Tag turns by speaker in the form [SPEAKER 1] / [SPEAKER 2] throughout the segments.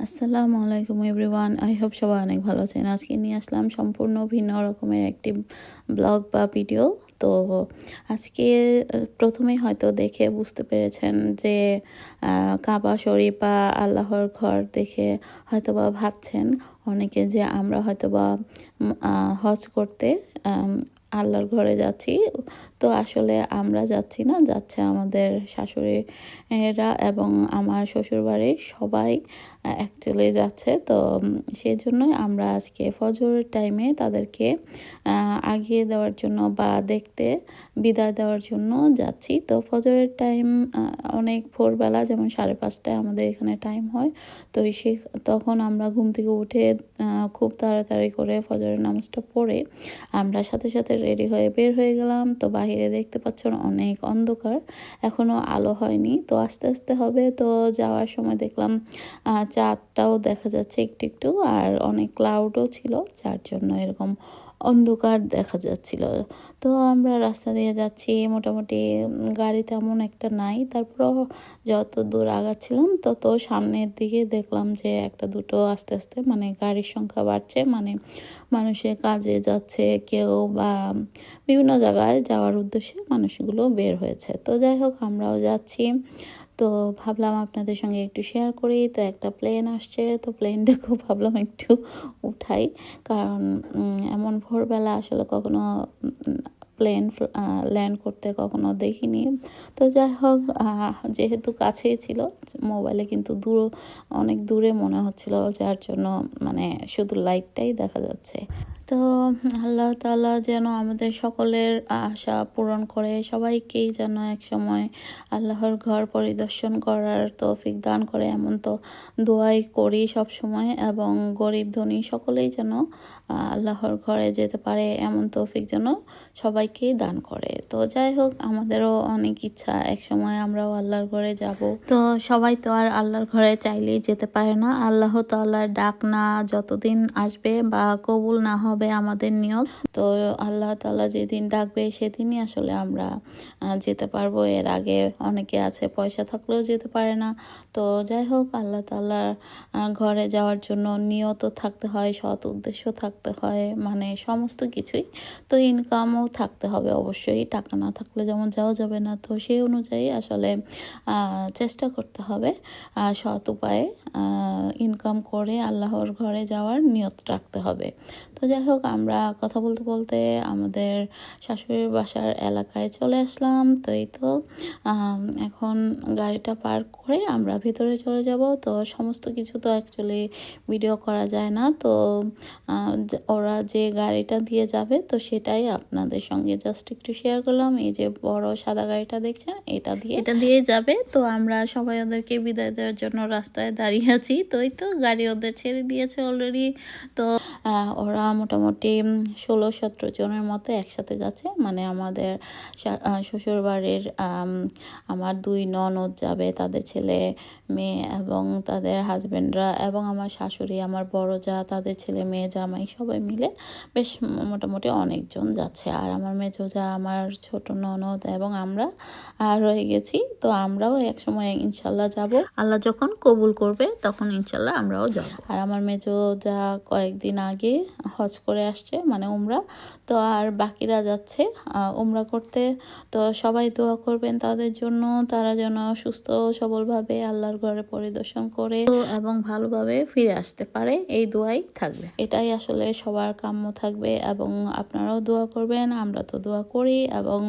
[SPEAKER 1] আসসালামু আলাইকুম everyone. I hope সবাই অনেক ভালো আছেন। আজকে নিয়ে আসলাম সম্পূর্ণ ভিন্ন রকমের একটি ব্লগ বা ভিডিও। তো আজকে প্রথমেই হয়তো দেখে বুঝতে পেরেছেন যে কাবা শরীফ বা আল্লাহর ঘর দেখে হয়তোবা ভাবছেন অনেকে যে আমরা হয়তোবা হজ করতে আল্লাহর ঘরে যাচ্ছি। তো আসলে আমরা যাচ্ছি না, যাচ্ছে আমাদের শাশুড়িরা এবং আমার শ্বশুরবাড়ির সবাই অ্যাকচুয়ালি যাচ্ছে। তো সেই জন্যই আমরা আজকে ফজরের টাইমে তাদেরকে আগিয়ে দেওয়ার জন্য বা দেখতে বিদায় দেওয়ার জন্য যাচ্ছি। তো ফজরের টাইম অনেক ভোরবেলা যেমন সাড়ে পাঁচটায় আমাদের এখানে টাইম হয়, তো সে, তখন আমরা ঘুম থেকে উঠে খুব তাড়াতাড়ি করে ফজরের নামাজটা পড়ে আমরা সাথে সাথে রেডি হয়ে বের হয়ে গেলাম। তো বাহিরে দেখতে পাচ্ছেন অনেক অন্ধকার। এখনও আলো হয়নি। তো আস্তে আস্তে হবে। তো যাওয়ার সময় দেখলাম চাঁদটাও দেখা যাচ্ছে একটু একটু। আর অনেক ক্লাউডও ছিল। যার জন্য এরকম অন্ধকার দেখা যাচ্ছিল। তো আমরা রাস্তা দিয়ে যাচ্ছি, মোটামুটি গাড়ি তেমন একটা নাই। তারপর যত দূর আগাচ্ছিলাম, তত সামনের দিকে দেখলাম যে একটা দুটো আস্তে আস্তে মানে গাড়ির সংখ্যা বাড়ছে। মানে মানুষের কাজে যাচ্ছে কেউ বা বিভিন্ন জায়গায় যাওয়ার উদ্দেশ্যে মানুষগুলো বের হয়েছে। তো যাই হোক, আমরাও যাচ্ছি। তো ভাবলাম আপনাদের সঙ্গে একটু শেয়ার করি। তো একটা প্লেন আসছে, তো প্লেনটাকেও ভাবলাম একটু উঠাই। কারণ এমন ভোরবেলা আসলে কখনো প্লেন ল্যান্ড করতে কখনো দেখিনি। তো যাই হোক যেহেতু কাছেই ছিল মোবাইলে কিন্তু দূর, অনেক দূরে মনে হচ্ছিল, যার জন্য মানে শুধু লাইটটাই দেখা যাচ্ছে। তো আল্লাহ তালা যেন আমাদের সকলের আশা পূরণ করে সবাইকেই যেন এক সময় আল্লাহর ঘর পরিদর্শন করার তৌফিক দান করে, এমন তো দোয়াই করি সব সময়। এবং গরিব, ধনী সকলেই যেন আল্লাহর ঘরে যেতে পারে, এমন তৌফিক যেন সবাইকেই দান করে। তো যাই হোক, আমাদেরও অনেক ইচ্ছা, এক সময় আমরাও আল্লাহর ঘরে যাব। তো সবাই তো আর আল্লাহর ঘরে চাইলেই যেতে পারে না। আল্লাহ তাল্লাহর ডাক না যতদিন আসবে বা কবুল না হবে হবে আমাদের নিয়ম। তো আল্লাহ তালা যেদিন ডাকবে, সেদিনই আসলে আমরা যেতে পারব। এর আগে অনেকে আছে, পয়সা থাকলেও যেতে পারে না। তো যাই হোক, আল্লাহ তাল্লার ঘরে যাওয়ার জন্য নিয়ত থাকতে হয়, সৎ উদ্দেশ্য থাকতে হয় মানে সমস্ত কিছুই। তো ইনকামও থাকতে হবে অবশ্যই, টাকা না থাকলে যেমন যাওয়া যাবে না। তো সেই অনুযায়ী আসলে চেষ্টা করতে হবে সৎ উপায়ে ইনকাম করে আল্লাহর ঘরে যাওয়ার নিয়ত রাখতে হবে। তো যাই হোক আমরা কথা বলতে বলতে আমাদের শাশুড়ির বাসার এলাকায় চলে আসলাম। তো এই তো এখন গাড়িটা পার্ক করে আমরা ভেতরে চলে যাব। তো সমস্ত কিছু তো অ্যাকচুয়ালি ভিডিও করা যায় না। তো ওরা যে গাড়িটা দিয়ে যাবে তো সেটাই আপনাদের সঙ্গে জাস্ট একটু শেয়ার করলাম। এই যে বড় সাদা গাড়িটা দেখছেন এটা দিয়ে এটা দিয়ে যাবে। তো আমরা সবাই ওদেরকে বিদায় দেওয়ার জন্য রাস্তায় দাঁড়িয়ে আছি। তো এই তো গাড়ি ওদের ছেড়ে দিয়েছে অলরেডি তো ওরা মোটামুটি ষোলো সতেরো জনের মতো একসাথে যাচ্ছে। মানে আমাদের শ্বশুরবাড়ির আমার দুই ননদ যাবে তাদের ছেলে মেয়ে এবং তাদের হাজব্যান্ডরা এবং আমার শাশুড়ি আমার বড় যা তাদের ছেলে মেয়ে জামাই সবাই মিলে বেশ মোটামুটি অনেকজন যাচ্ছে। আর আমার মেজো যা আমার ছোট ননদ এবং আমরা রয়ে গেছি। তো আমরাও এক সময় ইনশাল্লাহ যাব। আল্লাহ যখন কবুল করবে তখন ইনশাল্লাহ আমরাও যাব। আর আমার মেজো যা কয়েকদিন আগে হজ করে আসছে মানে উমরা। তো আর বাকিরা যাচ্ছে উমরা করতে। তো সবাই দোয়া করবেন তাদের জন্য তারা যেন সুস্থ সবলভাবে আল্লাহর ঘরে পরিদর্শন করে এবং ভালোভাবে ফিরে আসতে পারে এই দোয়াই থাকবে। এটাই আসলে সবার কাম্য থাকবে এবং আপনারাও দোয়া করবেন আমরা তো দোয়া করি এবং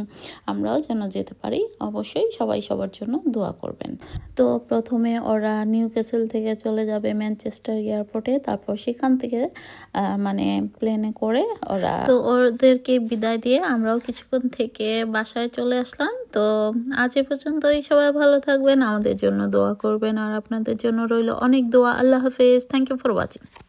[SPEAKER 1] আমরাও যেন যেতে পারি অবশ্যই সবাই সবার জন্য দোয়া করবেন। তো প্রথমে ওরা নিউ ক্যাসেল থেকে চলে যাবে ম্যানচেস্টার এয়ারপোর্টে তারপর সেখান থেকে মানে প্লেনে করে ওরা তো ওদেরকে বিদায় দিয়ে আমরাও কিছুক্ষণ থেকে বাসায় চলে আসলাম। তো আজ এ পর্যন্তই। সবাই ভালো থাকবেন। আমাদের জন্য দোয়া করবেন। আর আপনাদের জন্য রইল অনেক দোয়া। আল্লাহ হাফেজ। Thank you for watching